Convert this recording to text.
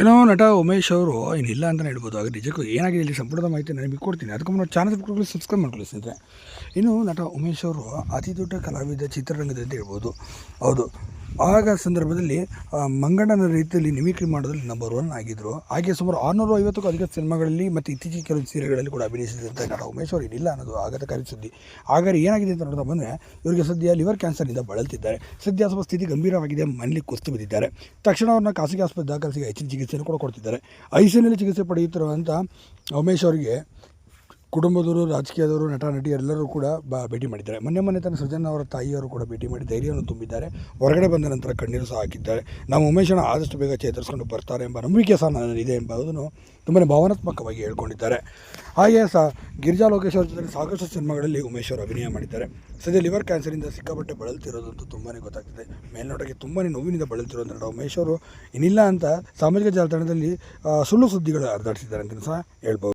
ಏನೋ ನಟ ಉಮೇಶ್ ಅವರು, ಏನಿಲ್ಲ ಅಂತಲೇ ಹೇಳ್ಬೋದು. ಆಗ ನಿಜಕ್ಕೂ ಏನಾಗಿದೆ ಇಲ್ಲಿ ಸಂಪುಟದ ಮಾಹಿತಿ ನಾನು ನಿಮಗೆ ಕೊಡ್ತೀನಿ. ಅದಕ್ಕೆ ಮುನ್ನ ಚಾನಲ್ ಬಿಟ್ಕೊಳ್ಳಿ ಸಬ್ಸ್ಕ್ರೈಬ್ ಮಾಡ್ಕೊಳ್ಳಿ ಸ್ನೇಹಿತರೆ. ಇನ್ನು ನಟ ಉಮೇಶ್ ಅವರು ಅತಿ ದೊಡ್ಡ ಕಲಾವಿದ ಚಿತ್ರರಂಗದ ಅಂತ ಹೇಳ್ಬೋದು. ಹೌದು. ಆಗ ಸಂದರ್ಭದಲ್ಲಿ ಮಂಗಣ್ಣನ ರೀತಿಯಲ್ಲಿ ನಿಮಿಕ್ರಿ ಮಾಡೋದ್ರಲ್ಲಿ ನಂಬರ್ ಒನ್ ಆಗಿದ್ದರು ಹಾಗೆ ಸುಮಾರು ಆರುನೂರ ಐವತ್ತಕ್ಕೂ ಅಧಿಕ ಸಿನಿಮಾಗಳಲ್ಲಿ ಮತ್ತು ಇತ್ತೀಚೆಗೆ ಕೆಲವು ಸೀರೆಗಳಲ್ಲಿ ಕೂಡ ಅಭಿನಯಿಸಿದಂಥ ನಟ ಉಮೇಶ್ ಅವರು ಏನಿಲ್ಲ ಅನ್ನೋದು ಆಘಾತಕಾರಿ ಸುದ್ದಿ. ಹಾಗಾದ್ರೆ ಏನಾಗಿದೆ ಅಂತ ನೋಡ್ತಾ ಬಂದರೆ, ಇವರಿಗೆ ಸದ್ಯ ಲಿವರ್ ಕ್ಯಾನ್ಸರ್ನಿಂದ ಬಳಲ್ತಿದ್ದಾರೆ. ಸದ್ಯ ಸ್ವಲ್ಪ ಸ್ಥಿತಿ ಗಂಭೀರವಾಗಿದೆ ಮನೆಯಲ್ಲಿ ಕುಸ್ತು ಬಿದ್ದಿದ್ದಾರೆ. ತಕ್ಷಣ ಅವ್ರನ್ನ ಖಾಸಗಿ ಆಸ್ಪತ್ರೆ ದಾಖಲಿಸಿ ಹೆಚ್ಚಿನ ಚಿಕಿತ್ಸೆಯನ್ನು ಕೂಡ ಕೊಡ್ತಿದ್ದಾರೆ. ಐಸಿಯುನಲ್ಲಿ ಚಿಕಿತ್ಸೆ ಪಡೆಯುತ್ತಿರುವಂಥ ಉಮೇಶ್ ಅವರಿಗೆ ಕುಟುಂಬದವರು, ರಾಜಕೀಯದವರು ನಟ ನಟಿ ಎಲ್ಲರೂ ಕೂಡ ಬ ಭೇಟಿ ಮಾಡಿದ್ದಾರೆ. ಮೊನ್ನೆ ಮೊನ್ನೆ ತನ್ನ ಸೃಜನ್ ಅವರ ತಾಯಿಯವರು ಕೂಡ ಭೇಟಿ ಮಾಡಿ ಧೈರ್ಯವನ್ನು ತುಂಬಿದ್ದಾರೆ. ಹೊರಗಡೆ ಬಂದ ನಂತರ ಕಣ್ಣೀರು ಸಹ ಹಾಕಿದ್ದಾರೆ. ನಾವು ಉಮೇಶನ ಆದಷ್ಟು ಬೇಗ ಚೇತರಿಸ್ಕೊಂಡು ಬರ್ತಾರೆ ಎಂಬ ನಂಬಿಕೆ ಸಹ ನನ್ನಲ್ಲಿದೆ ಎಂಬುದನ್ನು ತುಂಬಾ ಭಾವನಾತ್ಮಕವಾಗಿ ಹೇಳ್ಕೊಂಡಿದ್ದಾರೆ. ಹಾಗೆ ಸಹ ಗಿರಿಜಾ ಲೋಕೇಶ್ ಅವ್ರ ಜೊತೆ ಸಾಕಷ್ಟು ಸಿನಿಮಾಗಳಲ್ಲಿ ಉಮೇಶ್ ಅವರು ಅಭಿನಯ ಮಾಡಿದ್ದಾರೆ. ಸದ್ಯ ಲಿವರ್ ಕ್ಯಾನ್ಸರಿಂದ ಸಿಕ್ಕಾಪಟ್ಟೆ ಬಳಲ್ತಿರೋದಂತೂ ತುಂಬಾ ಗೊತ್ತಾಗ್ತದೆ. ಮೇಲ್ನೋಟಕ್ಕೆ ತುಂಬಾ ನೋವಿನಿಂದ ಬಳಲ್ತಿರೋದು ನಟ ಉಮೇಶ್ ಅವರು ಏನಿಲ್ಲ ಅಂತ ಸಾಮಾಜಿಕ ಜಾಲತಾಣದಲ್ಲಿ ಸುಳ್ಳು ಸುದ್ದಿಗಳು ಹರಿದಾಡ್ತಿದ್ದಾರೆ ಅಂತ ಸಹ ಹೇಳ್ಬೋದು.